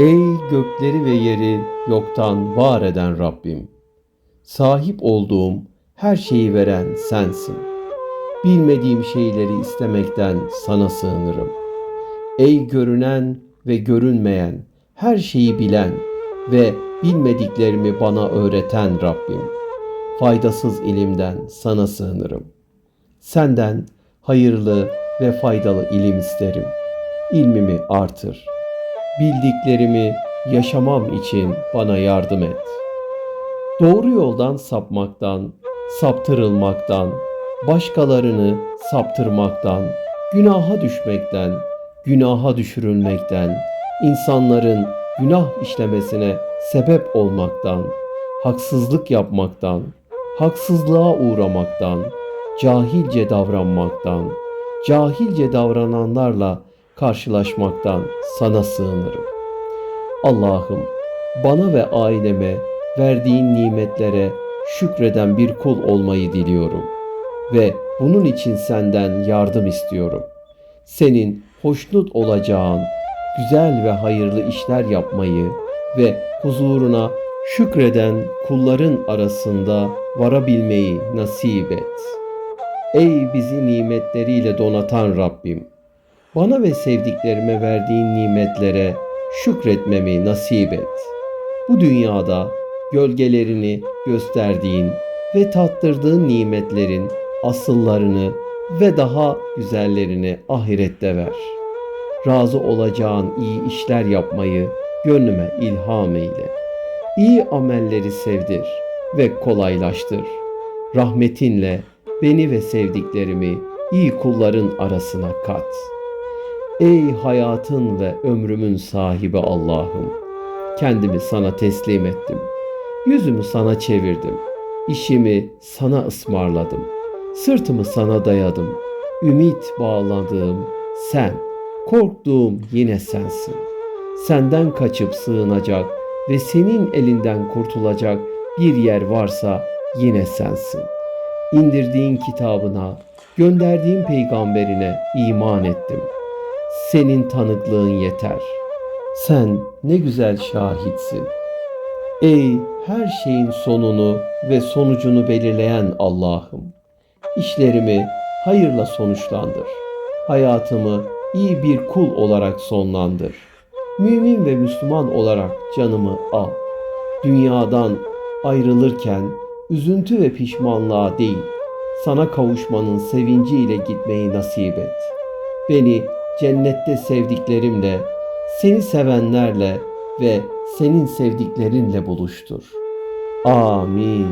Ey gökleri ve yeri yoktan var eden Rabbim! Sahip olduğum her şeyi veren sensin. Bilmediğim şeyleri istemekten sana sığınırım. Ey görünen ve görünmeyen, her şeyi bilen ve bilmediklerimi bana öğreten Rabbim. Faydasız ilimden sana sığınırım. Senden hayırlı ve faydalı ilim isterim. İlmimi artır. Bildiklerimi yaşamam için bana yardım et. Doğru yoldan sapmaktan, saptırılmaktan, başkalarını saptırmaktan, günaha düşmekten, günaha düşürülmekten, insanların günah işlemesine sebep olmaktan, haksızlık yapmaktan, haksızlığa uğramaktan, cahilce davranmaktan, cahilce davrananlarla karşılaşmaktan sana sığınırım. Allah'ım bana ve aileme verdiğin nimetlere şükreden bir kul olmayı diliyorum ve bunun için senden yardım istiyorum. Senin hoşnut olacağın güzel ve hayırlı işler yapmayı ve huzuruna şükreden kulların arasında varabilmeyi nasip et. Ey bizi nimetleriyle donatan Rabbim! Bana ve sevdiklerime verdiğin nimetlere şükretmemi nasip et. Bu dünyada gölgelerini gösterdiğin ve tattırdığın nimetlerin asıllarını ve daha güzellerini ahirette ver. Razı olacağın iyi işler yapmayı gönlüme ilham eyle. İyi amelleri sevdir ve kolaylaştır. Rahmetinle beni ve sevdiklerimi iyi kulların arasına kat. Ey hayatın ve ömrümün sahibi Allah'ım, kendimi sana teslim ettim. Yüzümü sana çevirdim. İşimi sana ısmarladım. Sırtımı sana dayadım. Ümit bağladığım sen, korktuğum yine sensin. Senden kaçıp sığınacak ve senin elinden kurtulacak bir yer varsa yine sensin. İndirdiğin kitabına, gönderdiğin peygamberine iman ettim. Senin tanıklığın yeter. Sen ne güzel şahitsin. Ey her şeyin sonunu ve sonucunu belirleyen Allah'ım. İşlerimi hayırla sonuçlandır. Hayatımı iyi bir kul olarak sonlandır. Mümin ve Müslüman olarak canımı al. Dünyadan ayrılırken üzüntü ve pişmanlığa değil, sana kavuşmanın sevinciyle gitmeyi nasip et. Beni cennette sevdiklerimle, seni sevenlerle ve senin sevdiklerinle buluştur. Amin.